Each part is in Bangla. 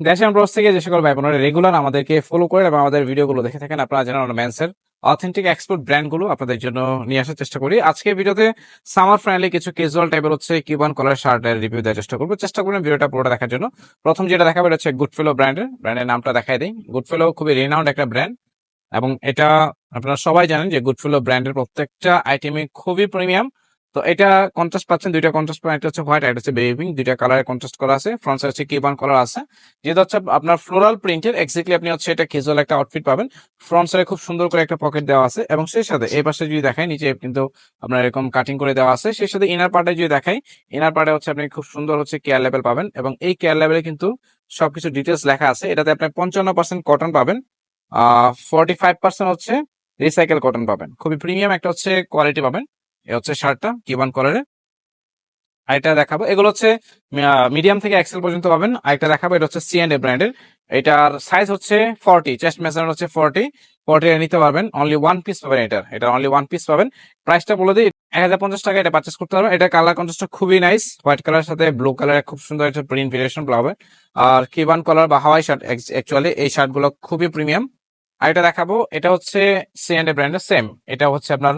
দেশের ব্রস থেকে যে সকল ভাই বোনেরা রেগুলার আমাদেরকে ফলো করেন এবং আমাদের ভিডিওগুলো দেখে থাকেন, আপনারা জানেন আমরা ম্যান্সের অথেন্টিক এক্সপোর্ট ব্র্যান্ডগুলো আপনাদের জন্য নিয়ে আসার চেষ্টা করি। আজকে ভিডিওতে সামার ফ্রেন্ডলি কিছু ক্যাজুয়াল টাইপের হচ্ছে কিউবান কলার শার্টের রিভিউ দেওয়ার চেষ্টা করব। চেষ্টা করবেন ভিডিওটা পুরোটা দেখার জন্য। প্রথম যেটা দেখাবে এটা হচ্ছে গুডফেলো ব্র্যান্ডের ব্র্যান্ডের নামটা দেখাই দিই। গুডফেলো খুবই রিনাউন্ড একটা ব্র্যান্ড এবং এটা আপনারা সবাই জানেন যে গুডফেলো ব্র্যান্ডের প্রত্যেকটা আইটেমে খুবই প্রিমিয়াম তো এটা কন্ট্রাস্ট পাচ্ছেন, দুইটা কন্ট্রাস্ট একটা হচ্ছে হোয়াইট একটা হচ্ছে বেবি পিঙ্ক দুইটা কালারে কন্ট্রাস্ট করা আছে ফ্রন্ট সাইড হচ্ছে কিবান কালার আছে। যেটা হচ্ছে আপনার ফ্লোরাল প্রিন্টের এক্স্যাক্টলি আপনি হচ্ছে এটা ক্যাজুয়াল একটা আউটফিট পাবেন। ফ্রন্ট সাইডে খুব সুন্দর করে একটা পকেট দেওয়া আছে এবং সেই সাথে এই পাশে যদি দেখাই, নিচে কিন্তু আপনার এরকম কাটিং করে দেওয়া আছে, সেই সাথে ইনার পার্টে যদি দেখাই ইনার পার্টে হচ্ছে আপনি খুব সুন্দর হচ্ছে কেয়ার লেভেল পাবেন এবং এই কেয়ার লেভেলে কিন্তু সবকিছু ডিটেলস লেখা আছে। এটাতে আপনি পঞ্চান্ন পার্সেন্ট কটন পাবেন ফর্টি ফাইভ পার্সেন্ট হচ্ছে রিসাইকেল কটন পাবেন। খুবই প্রিমিয়াম একটা হচ্ছে কোয়ালিটি পাবেন। এ হচ্ছে শার্টটা কিবান কালারে আরেকটা দেখাবো, এগুলো হচ্ছে মিডিয়াম থেকে এক্সেল পর্যন্ত পাবেন। আরেকটা দেখাবো, এটা হচ্ছে সি এন্ড এ ব্র্যান্ডের এটার সাইজ হচ্ছে ফর্টি চেস্ট মেজারমেন্ট হচ্ছে ফর্টি ফর্টি নিতে পারবেন অনলি ওয়ান পিস পাবেন এটার। এটা অনলি ওয়ান পিস পাবেন। প্রাইসটা বলে দিই, এক হাজার পঞ্চাশ টাকা এটা পারচেস করতে পারবেন। এটা কালার কন্ট্রাস্টটা খুবই নাইস হোয়াইট কালার সাথে ব্লু কালারের খুব সুন্দর একটা প্রিন্ট ভেরিয়েশন পাবে আর কিবান কালার বা হাওয়াই শার্ট অ্যাকচুয়ালি এই শার্টগুলো খুবই প্রিমিয়াম আর এটা দেখাবো, এটা হচ্ছে সি এন্ড এ ব্র্যান্ডের সেম এটা হচ্ছে আপনার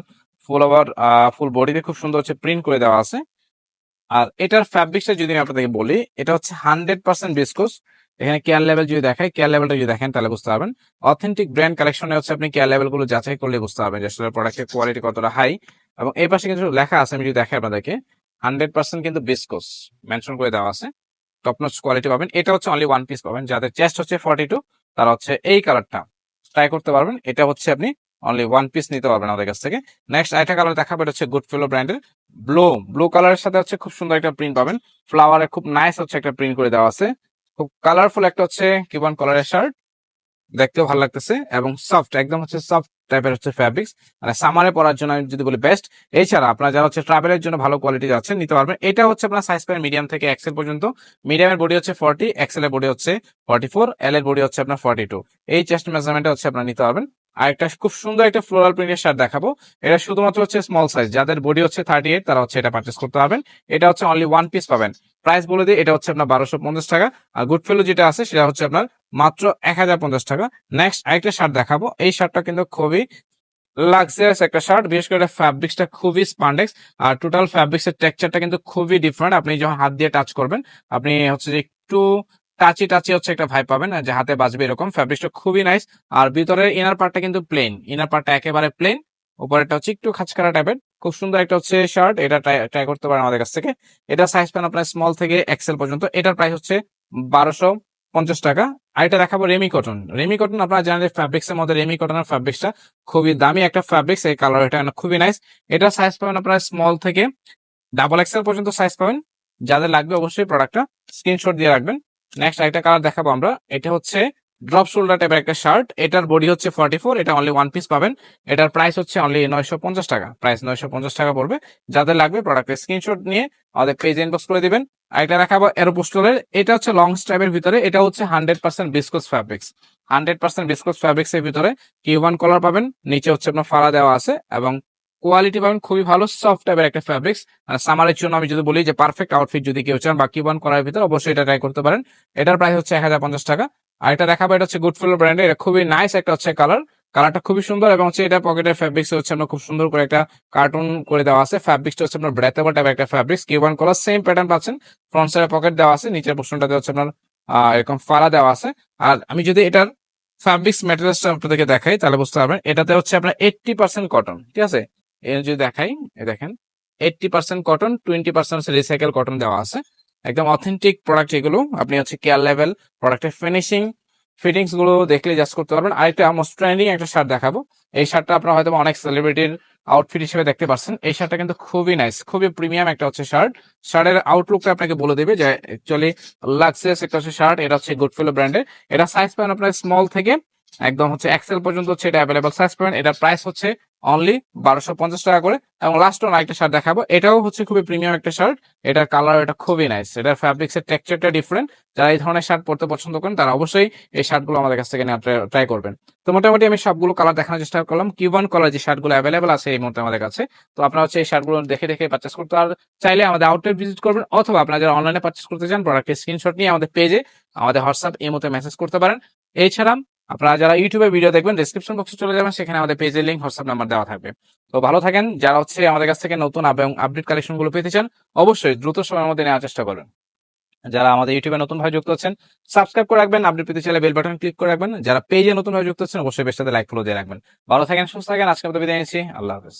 ফুল ওভার ফুল বডিতে খুব সুন্দর হচ্ছে প্রিন্ট করে দেওয়া আছে। আর এটার ফ্যাব্রিক্সটা যদি আমি আপনাদেরকে বলি, এটা হচ্ছে হান্ড্রেড পার্সেন্ট বিস্কোস এখানে কেয়ার লেভেল যদি দেখাই কেয়ার লেভেলটা যদি দেখেন, তাহলে বুঝতে পারবেন। অথেন্টিক ব্র্যান্ড কালেকশনে হচ্ছে আপনি কেয়ার লেভেলগুলো যাচাই করলে বুঝতে পারবেন যে আসলে প্রোডাক্টের কোয়ালিটি কতটা হাই এবং এই পাশে কিন্তু লেখা আছে, আমি যদি দেখাই আপনাদেরকে, হান্ড্রেড পার্সেন্ট কিন্তু বিস্কোস মেনশন করে দেওয়া আছে। টপ কোয়ালিটি পাবেন। এটা হচ্ছে অনলি ওয়ান পিস পাবেন। যাদের চেস্ট হচ্ছে ফর্টি টু তারা হচ্ছে এই কালারটা ট্রাই করতে পারবেন। এটা হচ্ছে আপনি অনলি ওয়ান পিস নিতে পারবেন আমাদের কাছ থেকে। নেক্সট আরেকটা কালার দেখাবো, এটা হচ্ছে গুড ফিলো ব্র্যান্ডের ব্লু ব্লু কালারের সাথে হচ্ছে খুব সুন্দর একটা প্রিন্ট পাবেন। ফ্লাওয়ারের খুব নাইস হচ্ছে একটা প্রিন্ট করে দেওয়া আছে। খুব কালারফুল একটা হচ্ছে কিবন কালারের শার্ট দেখতেও ভালো লাগতেছে এবং সফট একদম হচ্ছে সফট টাইপের হচ্ছে ফ্যাব্রিক্স মানে সামারে পরার জন্য আমি যদি বলি বেস্ট এছাড়া আপনারা যারা হচ্ছে ট্রাভেলের জন্য ভালো কোয়ালিটি যাচ্ছেন, নিতে পারবেন। এটা হচ্ছে আপনার সাইজ পাবেন মিডিয়াম থেকে এক্সেল পর্যন্ত। মিডিয়ামের বডি হচ্ছে ফর্টি এক্সেল এর বডি হচ্ছে ফর্টি ফোর এল এর বডি হচ্ছে আপনার ফর্টি টু এই চেস্ট মেজারমেন্টে হচ্ছে আপনার নিতে পারবেন। আর একটা খুব সুন্দর একটা ফ্লোরাল প্রিন্টের শার্ট দেখাবো। এটা শুধুমাত্র হচ্ছে স্মল সাইজ যাদের বডি হচ্ছে থার্টি এইট তারা হচ্ছে এটা পারচেস করতে পারবেন। এটা হচ্ছে অনলি ওয়ান পিস পাবেন। প্রাইস বলে দিই, এটা হচ্ছে আপনার বারোশো পঞ্চাশ টাকা। আর গুড ফেলো যেটা আছে, সেটা হচ্ছে আপনার মাত্র এক হাজার পঞ্চাশ টাকা। নেক্সট আরেকটা শার্ট দেখাবো। এই শার্টটা কিন্তু খুবই লাক্সারিয়াস একটা শার্ট বিশেষ করে ফ্যাব্রিক্সটা খুবই স্পান্ডেক্স আর টোটাল ফ্যাব্রিক্সের টেক্সচারটা কিন্তু খুবই ডিফারেন্ট আপনি যখন হাত দিয়ে টাচ করবেন, আপনি হচ্ছে যে একটু টাচি টাচি হচ্ছে একটা ভাই পাবেন যে হাতে বাজবে এরকম ফ্যাব্রিক্সটা খুবই নাইস আর ভিতরের ইনার পার্টটা কিন্তু প্লেন ইনার পার্টটা একেবারে প্লেন উপরেরটা হচ্ছে একটু খাঁচকারা টাইপের খুব সুন্দর একটা হচ্ছে শার্ট এটা ট্রাই করতে পারেন আমাদের কাছ থেকে। এটা সাইজ পান আপনার স্মল থেকে এক্সেল পর্যন্ত। এটার প্রাইস হচ্ছে বারোশো পঞ্চাশ টাকা। আর এটা দেখাবো রেমি কটন রেমি কটন আপনারা জানেন ফ্যাব্রিক্স এর মধ্যে রেমি কটনের ফ্যাব্রিক্সটা খুবই দামি একটা ফ্যাব্রিক্স এই কালার এটা খুবই নাইস এটা সাইজ পাবেন আপনারা স্মল থেকে ডাবল এক্সেল পর্যন্ত সাইজ পাবেন। যাদের লাগবে অবশ্যই প্রোডাক্টটা স্ক্রিনশট দিয়ে রাখবেন। নেক্সট আরেকটা কালার দেখাবো আমরা। এটা হচ্ছে ড্রপ শোল্ডার টাইপের একটা শার্ট এটার বডি হচ্ছে ফর্টি ফোর এটা অনলি ওয়ান পিস পাবেন। এটার প্রাইস হচ্ছে অনলি নয়শো পঞ্চাশ টাকা। প্রাইস নয়শো পঞ্চাশ টাকা পড়বে। যাদের লাগবে প্রোডাক্টের স্ক্রিনশট নিয়ে আমাদের পেজ ইনবক্স করে দিবেন। আরেকটা দেখাবো এরোপোস্টলের এটা হচ্ছে লং স্ট্রাইপের ভিতরে। এটা হচ্ছে hundred percent viscose fabrics hundred percent viscose fabrics এর ভিতরে কিউবান কলার পাবেন। নিচে হচ্ছে আপনার ফাড়া দেওয়া আছে এবং কোয়ালিটি পাবেন, খুবই ভালো সফট টাইপের একটা ফ্যাব্রিক্স আর সামারের জন্য আমি যদি বলি যে পারফেক্ট আউটফিট যদি কেউ চান বা কিউবান করার ভিতরে অবশ্যই এটা ট্রাই করতে পারেন। এটার প্রাইস হচ্ছে এক হাজার পঞ্চাশ টাকা। আর এটা দেখাবো, এটা হচ্ছে গুড ফ্লোর ব্র্যান্ডের এটা খুবই নাইস একটা হচ্ছে কালার কালারটা খুবই সুন্দর এবং হচ্ছে এটা পকেটের ফ্যাব্রিক্স হচ্ছে আপনার খুব সুন্দর করে একটা কার্টুন করে দেওয়া আছে। ফ্যাব্রিক্সটা হচ্ছে আপনার ব্রেথেবল টাইপের একটা fabrics Cuban collar same pattern পাচ্ছেন। ফ্রন্ট সাইডে পকেট দেওয়া আছে, নিচের পোর্শনটাতে হচ্ছে আপনার এরকম ফাড়া দেওয়া আছে। আর আমি যদি এটার ফ্যাব্রিক্স ম্যাটেরিয়ালসটা আপনাদেরকে দেখাই, তাহলে বুঝতে পারবেন, এটাতে হচ্ছে আপনার এইটটি পার্সেন্ট কটন ঠিক আছে? যদি দেখাই দেখেন eighty percent cotton twenty percent recycle cotton দেওয়া আছে। একদম অথেন্টিক প্রোডাক্ট এগুলো, আপনি হচ্ছে কেয়ার লেভেল প্রোডাক্টের ফিনিশিং ফিটিংসগুলো দেখলে জাস্ট করতে পারবেন। আরেকটা মোস্ট ট্রেন্ডিং একটা শার্ট দেখাবো। এই শার্টটা আপনারা হয়তো অনেক সেলিব্রিটির আউটফিট হিসেবে দেখতে পাচ্ছেন এই শার্টটা কিন্তু খুবই নাইস খুবই প্রিমিয়াম একটা হচ্ছে শার্ট শার্টের আউটলুকটা আপনাকে বলে দেবে যে অ্যাকচুয়ালি লাক্সারিয়াস একটা হচ্ছে শার্ট এটা হচ্ছে গুডফিলো ব্র্যান্ডের এটা সাইজ পান আপনার স্মল থেকে একদম হচ্ছে এক্সেল পর্যন্ত হচ্ছে এটা অ্যাভেলেবল সাইজ পাবেন এটার প্রাইস হচ্ছে অনলি বারোশো পঞ্চাশ টাকা করে। এবং লাস্ট ওয়ান আরেকটা শার্ট দেখাবো, এটাও হচ্ছে খুবই প্রিমিয়াম একটা শার্ট এটার কালার এটা খুবই নাইস এটার ফ্যাব্রিক্স এর টেক্সচারটা ডিফারেন্ট যারা এই ধরনের শার্ট পরতে পছন্দ করেন, তারা অবশ্যই এই শার্টগুলো আমাদের কাছ থেকে ট্রাই করবেন। তো মোটামুটি আমি সবগুলো কালার দেখানোর চেষ্টা করলাম। কিউবান কালার যে শার্টগুলো অ্যাভেলেবল আছে এই মুহূর্তে আমাদের কাছে। তো আপনারা হচ্ছে এই শার্টগুলো দেখে দেখে পারচেস করতে আর চাইলে আমাদের আউটলেট ভিজিট করবেন, অথবা আপনারা যারা অনলাইনে পার্চেস করতে চান প্রোডাক্টের স্ক্রিনশট নিয়ে আমাদের পেজে আমাদের হোয়াটসঅ্যাপ এই মতো মেসেজ করতে পারেন। এছাড়া আপনারা যারা ইউটিউবে ভিডিও দেখবেন ডিসক্রিপশন বক্সে চলে যাবেন, সেখানে আমাদের পেজের লিঙ্ক হোয়াটসঅ্যাপ নাম্বার দেওয়া থাকবে। তো ভালো থাকেন। যারা হচ্ছে আমাদের কাছ থেকে নতুন এবং আপডেট কালেকশনগুলো পেতে চান, অবশ্যই দ্রুত সময়ের মধ্যে নেওয়ার চেষ্টা করবেন যারা আমাদের ইউটিউবে নতুন ভাবে যুক্ত হচ্ছেন সাবস্ক্রাইব করে রাখবেন আপডেট পেতে চাইলে বেল বাটন ক্লিক করে রাখবেন। যারা পেজে নতুন ভাবে যুক্ত হচ্ছেন অবশ্যই বেশ সাথে লাইক ফলো দিয়ে রাখবেন। ভালো থাকেন, সুস্থ থাকেন। আজকে আমাদের বিদায় নিচ্ছি। আল্লাহ হাফেজ।